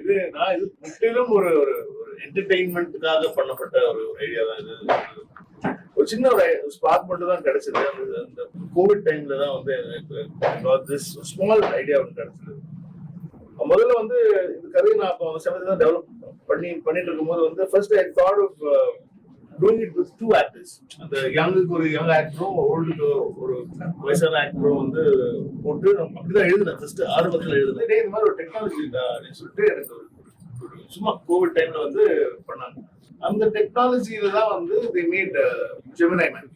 இது நான் இது முற்றிலும் ஒரு ஒரு என்டர்டெயின்மெண்ட்டுக்காக பண்ணப்பட்ட ஒரு ஐடியா தான். இது ஒரு சின்ன ஒரு ஸ்பார்க் மட்டும் தான் கிடைச்சது. அந்த கோவிட் டைம்ல தான் வந்து திஸ் ஸ்மால் ஐடியா ஒன்று கிடைச்சது. முதல்ல வந்து இந்த கதையை நான் அப்போ சமயத்தில் தான் டெவலப் பண்ணி பண்ணிட்டு இருக்கும்போது வந்து first I thought of doing it with two actors அந்த யங்குக்கு ஒரு யங் ஆக்டரும் ஓல்டுக்கு ஒரு வயசான ஆக்டரும் வந்து போட்டு நம்ம அப்படிதான் எழுதினேன். ஃபர்ஸ்ட் ஆரம்பத்தில் எழுதுனேன். டேய் இந்த மாதிரி ஒரு டெக்னாலஜி அப்படின்னு சொல்லிட்டு எனக்கு ஒரு ஒரு சும்மா கோவிட் டைம்ல வந்து பண்ணாங்க. அந்த டெக்னாலஜியில தான் வந்து the made Gemini man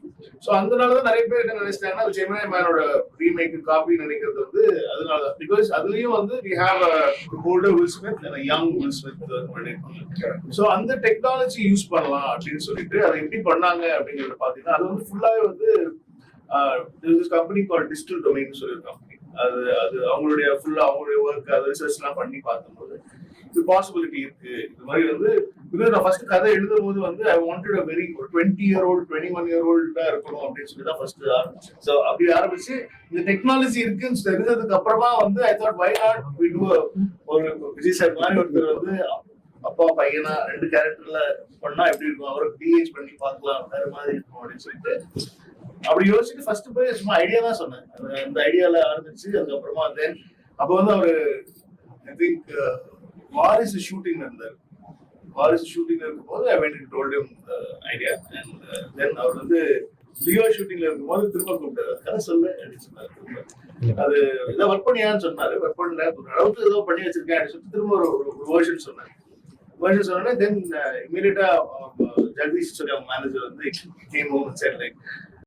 so அதனால தான் நிறைய பேர் என்ன நினைச்சிட்டாங்கன்னா ஜெமினை மேனோட ரீமேக் காப்பி நினைக்கிறது வந்து அதனால தான் பிகாஸ் அதுலயும் வந்து we have older Will Smith young Will Smith பண்ணிருப்பாங்க ஸோ அந்த டெக்னாலஜி யூஸ் பண்ணலாம் அப்படின்னு சொல்லிட்டு அதை எப்படி பண்ணாங்க அப்படிங்கறத பாத்தீங்கன்னா அது வந்து ஃபுல்லாவே வந்து கம்பெனி கால் டிஜிட்டல் டொமைன் சொல்லி கம்பெனி அது அது அவங்களுடைய ஃபுல்லா அவங்களுடைய ஒர்க் அது ரிசர்ச் எல்லாம் பண்ணி பார்க்கும்போது இது பாசிபிலிட்டி இருக்கு. இது மாதிரி வந்து பிகாஸ் நான் ஃபர்ஸ்ட் கதை எழுதும் போது வந்து ஐ வாண்டட் அ வெரி ஒரு twenty year old twenty one year ஓல்டா இருக்கணும் அப்படின்னு சொல்லி தான் ஃபர்ஸ்ட் ஆரம்பிச்சேன். ஸோ அப்படி ஆரம்பிச்சு இந்த டெக்னாலஜி இருக்குன்னு தெரிஞ்சதுக்கு அப்புறமா வந்து I thought why not we do ஒரு விஜய் சார் மாதிரி ஒருத்தர் வந்து அப்பா பையனா ரெண்டு கேரக்டர்ல பண்ணா எப்படி இருக்கும்? அவரை பிஹெச் பண்ணி பார்க்கலாம் வேற மாதிரி இருக்கும் அப்படின்னு சொல்லிட்டு. அப்படி யோசிச்சுட்டு ஃபர்ஸ்ட் போய் சும்மா ஐடியா தான் சொன்னேன். அந்த- அந்த ஐடியால ஆரம்பிச்சு அதுக்கப்புறமா தென் அப்போ வந்து அவரு ஐ திங்க் வாரிசு ஷூட்டிங் இருந்தார் வாரிசு ஷூட்டிங்ல இருக்கும்போது I went told him idea and then அவர் வந்து லியோ ஷூட்டிங்ல இருக்கும்போது திரும்ப கூப்பிட்டாரு. கதை சொல்லு அப்படின்னு சொன்னார் அது இதை ஒர்க் பண்ணியான்னு சொன்னாரு ஒர்க் பண்ணல. ஒரு அளவுக்கு ஏதோ பண்ணி வச்சிருக்கேன் அப்படின்னு சொல்லிட்டு திரும்ப ஒரு ஒரு வேர்ஷன் சொன்னாரு. வேர்ஷன் சொன்னோடனே தென் இமீடியட்டா uh, ஜெகதீஷ் சொல்லி அவங்க மேனேஜர் வந்து கேம் ஹோம் சேர் லைக்